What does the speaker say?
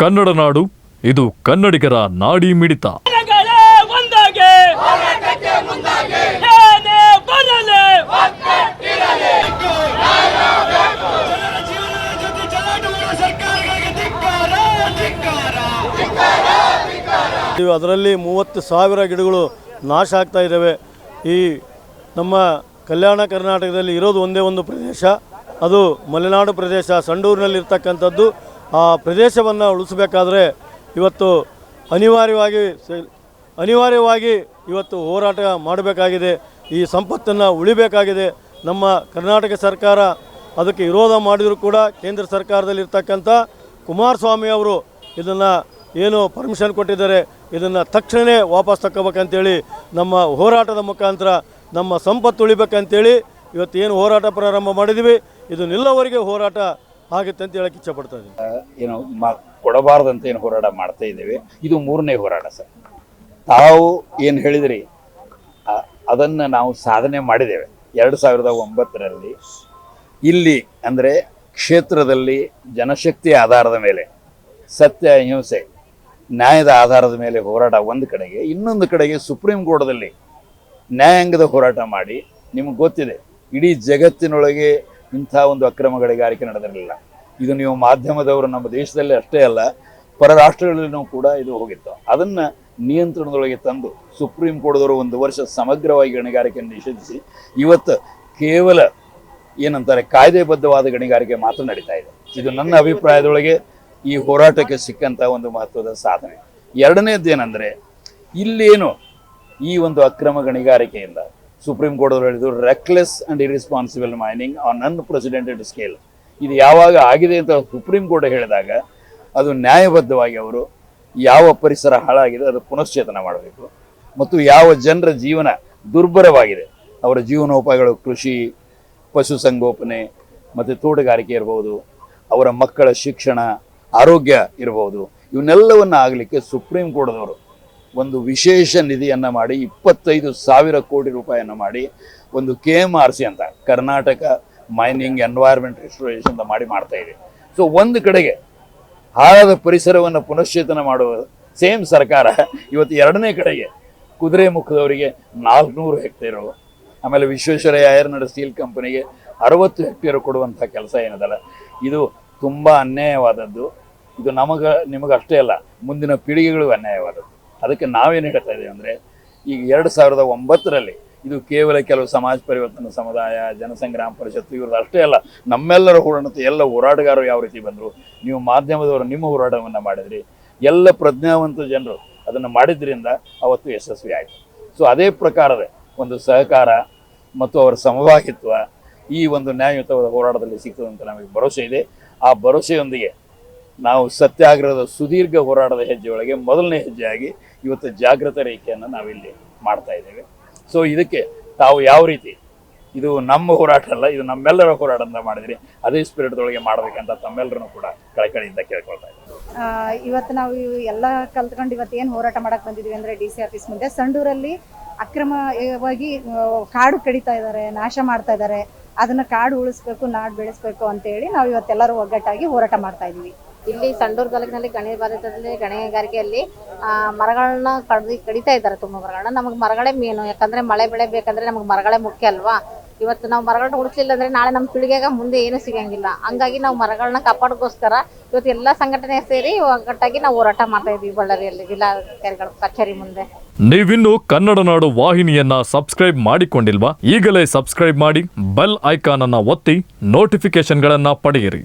ಕನ್ನಡ ನಾಡು ಇದು ಕನ್ನಡಿಗರ ನಾಡಿ ಮಿಡಿತ. ಜನಗಳೇ ಒಂದಾಗಿ. ಏನೇ ಬರಲಿ. ಜನರ ಜೀವನದ ಜೊತೆ ಚೆಲ್ಲಾಟವಾಡುವ ಸರ್ಕಾರಗಳಿಗೆ ಧಿಕ್ಕಾರ ಧಿಕ್ಕಾರ ಇವು ಅದರಲ್ಲಿ ಮೂವತ್ತು ಸಾವಿರ ಗಿಡಗಳು ನಾಶ ಆಗ್ತಾ ಇದ್ದಾವೆ. ಈ ನಮ್ಮ ಕಲ್ಯಾಣ ಕರ್ನಾಟಕದಲ್ಲಿ ಇರೋದು ಒಂದೇ ಒಂದು ಪ್ರದೇಶ. ಅದು ಮಲೆನಾಡು ಪ್ರದೇಶ. ಸಂಡೂರಿನಲ್ಲಿರ್ತಕ್ಕಂಥದ್ದು ಆ ಪ್ರದೇಶವನ್ನು ಉಳಿಸಬೇಕಾದ್ರೆ ಇವತ್ತು ಅನಿವಾರ್ಯವಾಗಿ ಅನಿವಾರ್ಯವಾಗಿ ಇವತ್ತು ಹೋರಾಟ ಮಾಡಬೇಕಾಗಿದೆ. ಈ ಸಂಪತ್ತನ್ನು ಉಳಿಬೇಕಾಗಿದೆ. ನಮ್ಮ ಕರ್ನಾಟಕ ಸರ್ಕಾರ ಅದಕ್ಕೆ ವಿರೋಧ ಮಾಡಿದರೂ ಕೂಡ ಕೇಂದ್ರ ಸರ್ಕಾರದಲ್ಲಿರ್ತಕ್ಕಂಥ ಕುಮಾರಸ್ವಾಮಿ ಅವರು ಇದನ್ನು ಏನು ಪರ್ಮಿಷನ್ ಕೊಟ್ಟಿದ್ದಾರೆ, ಇದನ್ನು ತಕ್ಷಣವೇ ವಾಪಸ್ ತಗೋಬೇಕಂತೇಳಿ ನಮ್ಮ ಹೋರಾಟದ ಮುಖಾಂತರ, ನಮ್ಮ ಸಂಪತ್ತು ಉಳಿಬೇಕಂತೇಳಿ ಏನು ಹೋರಾಟ ಪ್ರಾರಂಭ ಮಾಡಿದ್ದೀವಿ ಇದು ಹೋರಾಟ ಆಗುತ್ತೆ ಅಂತ ಹೇಳಕ್ಕೆ ಇಚ್ಛಪಡ್ತಾ ಇದ್ದೀನಿ. ಏನು ಮ ಕೊಡಬಾರ್ದಂತ ಏನು ಹೋರಾಟ ಮಾಡ್ತಾ ಇದ್ದೇವೆ. ಇದು ಮೂರನೇ ಹೋರಾಟ ಸರ್. ತಾವು ಏನು ಹೇಳಿದ್ರಿ? ಅದನ್ನು ನಾವು ಸಾಧನೆ ಮಾಡಿದ್ದೇವೆ. ಎರಡು ಸಾವಿರದ ಒಂಬತ್ತರಲ್ಲಿ ಇಲ್ಲಿ ಅಂದರೆ ಕ್ಷೇತ್ರದಲ್ಲಿ ಜನಶಕ್ತಿ ಆಧಾರದ ಮೇಲೆ, ಸತ್ಯ ಅಹಿಂಸೆ ನ್ಯಾಯದ ಆಧಾರದ ಮೇಲೆ ಹೋರಾಟ ಒಂದು ಕಡೆಗೆ, ಇನ್ನೊಂದು ಕಡೆಗೆ ಸುಪ್ರೀಂ ಕೋರ್ಟ್ದಲ್ಲಿ ನ್ಯಾಯಾಂಗದ ಹೋರಾಟ ಮಾಡಿ ನಿಮ್ಗೆ ಗೊತ್ತಿದೆ. ಇಡೀ ಜಗತ್ತಿನೊಳಗೆ ಇಂಥ ಒಂದು ಅಕ್ರಮ ಗಣಿಗಾರಿಕೆ ನಡೆದಿರಲಿಲ್ಲ. ಇದು ನೀವು ಮಾಧ್ಯಮದವರು ನಮ್ಮ ದೇಶದಲ್ಲಿ ಅಷ್ಟೇ ಅಲ್ಲ ಪರ ರಾಷ್ಟ್ರಗಳಲ್ಲೂ ಕೂಡ ಇದು ಹೋಗಿತ್ತು. ಅದನ್ನ ನಿಯಂತ್ರಣದೊಳಗೆ ತಂದು ಸುಪ್ರೀಂ ಕೋರ್ಟ್ದವರು ಒಂದು ವರ್ಷ ಸಮಗ್ರವಾಗಿ ಗಣಿಗಾರಿಕೆಯನ್ನು ನಿಷೇಧಿಸಿ ಇವತ್ತು ಕೇವಲ ಏನಂತಾರೆ ಕಾಯ್ದೆಬದ್ಧವಾದ ಗಣಿಗಾರಿಕೆ ಮಾತ್ರ ನಡೀತಾ ಇದೆ. ಇದು ನನ್ನ ಅಭಿಪ್ರಾಯದೊಳಗೆ ಈ ಹೋರಾಟಕ್ಕೆ ಸಿಕ್ಕಂತ ಒಂದು ಮಹತ್ವದ ಸಾಧನೆ. ಎರಡನೇದ್ದೇನೆಂದರೆ ಇಲ್ಲೇನು ಈ ಒಂದು ಅಕ್ರಮ ಗಣಿಗಾರಿಕೆಯಿಂದ ಸುಪ್ರೀಂ ಕೋರ್ಟ್ ಅವರು ಹೇಳಿದ್ರು reckless and irresponsible mining on unprecedented scale ಇದು ಯಾವಾಗ ಆಗಿದೆ ಅಂತ ಸುಪ್ರೀಂ ಕೋರ್ಟ್ ಹೇಳಿದಾಗ, ಅದು ನ್ಯಾಯಬದ್ಧವಾಗಿ ಅವರು ಯಾವ ಪರಿಸರ ಹಾಳಾಗಿದೆ ಅದು ಪುನಶ್ಚೇತನ ಮಾಡಬೇಕು. ಮತ್ತು ಯಾವ ಜನರ ಜೀವನ ದುರ್ಬರವಾಗಿದೆ ಅವರ ಜೀವನೋಪಾಯಗಳು ಕೃಷಿ ಪಶುಸಂಗೋಪನೆ ಮತ್ತು ತೋಟಗಾರಿಕೆ ಇರ್ಬೋದು, ಅವರ ಮಕ್ಕಳ ಶಿಕ್ಷಣ, ಆರೋಗ್ಯ ಇರ್ಬೋದು, ಇವನ್ನೆಲ್ಲವನ್ನು ಆಗಲಿಕ್ಕೆ ಸುಪ್ರೀಂ ಕೋರ್ಟ್ದವರು ಒಂದು ವಿಶೇಷ ನಿಧಿಯನ್ನು ಮಾಡಿ ಇಪ್ಪತ್ತೈದು ಸಾವಿರ ಕೋಟಿ ರೂಪಾಯಿಯನ್ನು ಮಾಡಿ ಒಂದು ಕೆ ಎಂ ಆರ್ ಸಿ ಅಂತ ಕರ್ನಾಟಕ ಮೈನಿಂಗ್ ಎನ್ವೈರ್ಮೆಂಟ್ ರಿಸ್ಟೋರೇಷನ್ ಅಂತ ಮಾಡಿ ಮಾಡ್ತಾ ಇದೆ. ಸೊ ಒಂದು ಕಡೆಗೆ ಹಾಳಾದ ಪರಿಸರವನ್ನು ಪುನಶ್ಚೇತನ ಮಾಡುವ ಸೇಮ್ ಸರ್ಕಾರ ಇವತ್ತು ಎರಡನೇ ಕಡೆಗೆ ಕುದುರೆ ಮುಖದವರಿಗೆ ನಾಲ್ಕುನೂರು ಹೆಕ್ಟೇರು, ಆಮೇಲೆ ವಿಶ್ವೇಶ್ವರಯ್ಯ ಐರನ್ ಅಂಡ್ ಸ್ಟೀಲ್ ಕಂಪನಿಗೆ ಅರವತ್ತು ಹೆಕ್ಟೇರು ಕೊಡುವಂಥ ಕೆಲಸ ಏನದಲ್ಲ, ಇದು ತುಂಬ ಅನ್ಯಾಯವಾದದ್ದು. ಇದು ನಮಗೆ ನಿಮಗೆ ಅಷ್ಟೇ ಅಲ್ಲ, ಮುಂದಿನ ಪೀಳಿಗೆಗಳಿಗೂ ಅನ್ಯಾಯವಾದದ್ದು. ಅದಕ್ಕೆ ನಾವೇನು ಹೇಳ್ತಾ ಇದ್ದೀವಿ ಅಂದರೆ, ಈಗ ಎರಡು ಸಾವಿರದ ಒಂಬತ್ತರಲ್ಲಿ ಇದು ಕೇವಲ ಕೆಲವು ಸಮಾಜ ಪರಿವರ್ತನಾ ಸಮುದಾಯ, ಜನಸಂಗ್ರಾಮ ಪರಿಷತ್ತು ಇವ್ರದ್ದು ಅಷ್ಟೇ ಅಲ್ಲ, ನಮ್ಮೆಲ್ಲರ ಹೋರಾಟ ಎಲ್ಲ ಹೋರಾಟಗಾರರು ಯಾವ ರೀತಿ ಬಂದರು, ನೀವು ಮಾಧ್ಯಮದವರು ನಿಮ್ಮ ಹೋರಾಟವನ್ನು ಮಾಡಿದ್ರಿ, ಎಲ್ಲ ಪ್ರಜ್ಞಾವಂತ ಜನರು ಅದನ್ನು ಮಾಡಿದ್ರಿಂದ ಅವತ್ತು ಯಶಸ್ವಿ ಆಯಿತು. ಸೊ ಅದೇ ಪ್ರಕಾರದ ಒಂದು ಸಹಕಾರ ಮತ್ತು ಅವರ ಸಮಭಾಗಿತ್ವ ಈ ಒಂದು ನ್ಯಾಯಯುತವಾದ ಹೋರಾಟದಲ್ಲಿ ಸಿಗ್ತದೆ ಅಂತ ನಮಗೆ ಭರವಸೆ ಇದೆ. ಆ ಭರವಸೆಯೊಂದಿಗೆ ನಾವು ಸತ್ಯಾಗ್ರಹದ ಸುದೀರ್ಘ ಹೋರಾಟದ ಹೆಜ್ಜೆಯೊಳಗೆ ಮೊದಲನೇ ಹೆಜ್ಜೆಯಾಗಿ ಇವತ್ತು ಜಾಗೃತ ರೇಖೆಯನ್ನು ನಾವಿಲ್ಲಿ ಮಾಡ್ತಾ ಇದ್ದೇವೆ. ಸೊ ಇದಕ್ಕೆ ತಾವು ಯಾವ ರೀತಿ, ಇದು ನಮ್ಮ ಹೋರಾಟ ಅಲ್ಲ, ಇದು ನಮ್ಮೆಲ್ಲರ ಹೋರಾಟ ಅಂತ ಮಾಡಿದ್ರಿ, ಅದೇ ಸ್ಪಿರಿಟ್ದೊಳಗೆ ಮಾಡಬೇಕಂತ ತಮ್ಮೆಲ್ಲರೂ ಕೂಡ ಕಳಕಳಿಯಿಂದ ಕೇಳ್ಕೊಳ್ತಾ ಇದ್ದೀವಿ. ಇವತ್ತು ನಾವು ಎಲ್ಲ ಕಲ್ತ್ಕೊಂಡು ಇವತ್ತು ಏನು ಹೋರಾಟ ಮಾಡಕ್ಕೆ ಬಂದಿದ್ದೀವಿ ಅಂದ್ರೆ ಡಿ ಸಿ ಆಫೀಸ್ ಮುಂದೆ. ಸಂಡೂರಲ್ಲಿ ಅಕ್ರಮವಾಗಿ ಕಾಡು ಕಡಿತಾ ಇದ್ದಾರೆ, ನಾಶ ಮಾಡ್ತಾ ಇದ್ದಾರೆ. ಅದನ್ನು ಕಾಡು ಉಳಿಸ್ಬೇಕು, ನಾಡು ಬೆಳೆಸ್ಬೇಕು ಅಂತೇಳಿ ನಾವು ಇವತ್ತೆಲ್ಲರೂ ಒಗ್ಗಟ್ಟಾಗಿ ಹೋರಾಟ ಮಾಡ್ತಾ ಇದೀವಿ ಇಲ್ಲಿ ಸಂಡೂರು ತಾಲೂಕಿನಲ್ಲಿ ಗಣಿ ಭಾರತದಲ್ಲಿ ಗಣಿಗಾರಿಕೆಯಲ್ಲಿ ಮರಗಳನ್ನ ಕಡ್ದು, ಕಡಿತಾ ಇದ್ದಾರೆ ತುಂಬ ಮರಗಳನ್ನ. ನಮಗೆ ಮರಗಳೇ ಮೇನು. ಯಾಕಂದ್ರೆ ಮಳೆ ಬೆಳೆ ಬೇಕಂದ್ರೆ ನಮಗೆ ಮರಗಳೇ ಮುಖ್ಯ ಅಲ್ವಾ? ಇವತ್ತು ನಾವು ಮರಗಳನ್ನ ಉಳಿಸ್ಲಿಲ್ಲ ಅಂದ್ರೆ ನಾಳೆ ನಮ್ಮ ಪೀಳಿಗೆಗೆ ಮುಂದೆ ಏನು ಸಿಗಂಗಿಲ್ಲ. ಹಂಗಾಗಿ ನಾವು ಮರಗಳನ್ನ ಕಾಪಾಡೋಕ್ಕೋಸ್ಕರ ಇವತ್ತು ಎಲ್ಲ ಸಂಘಟನೆ ಸೇರಿ ಒಗ್ಗಟ್ಟಾಗಿ ನಾವು ಹೋರಾಟ ಮಾಡ್ತಾ ಇದೀವಿ ಬಳ್ಳಾರಿಯಲ್ಲಿ. ಜಿಲ್ಲಾಧಿಕಾರಿಗಳ ಕಚೇರಿ ಮುಂದೆ. ನೀವಿನ್ನು ಕನ್ನಡ ನಾಡು ವಾಹಿನಿಯನ್ನ ಸಬ್ಸ್ಕ್ರೈಬ್ ಮಾಡಿಕೊಂಡಿಲ್ವಾ? ಈಗಲೇ ಸಬ್ಸ್ಕ್ರೈಬ್ ಮಾಡಿ, ಬೆಲ್ ಐಕಾನ್ ಅನ್ನ ಒತ್ತಿ ನೋಟಿಫಿಕೇಶನ್ಗಳನ್ನ ಪಡೆಯಿರಿ.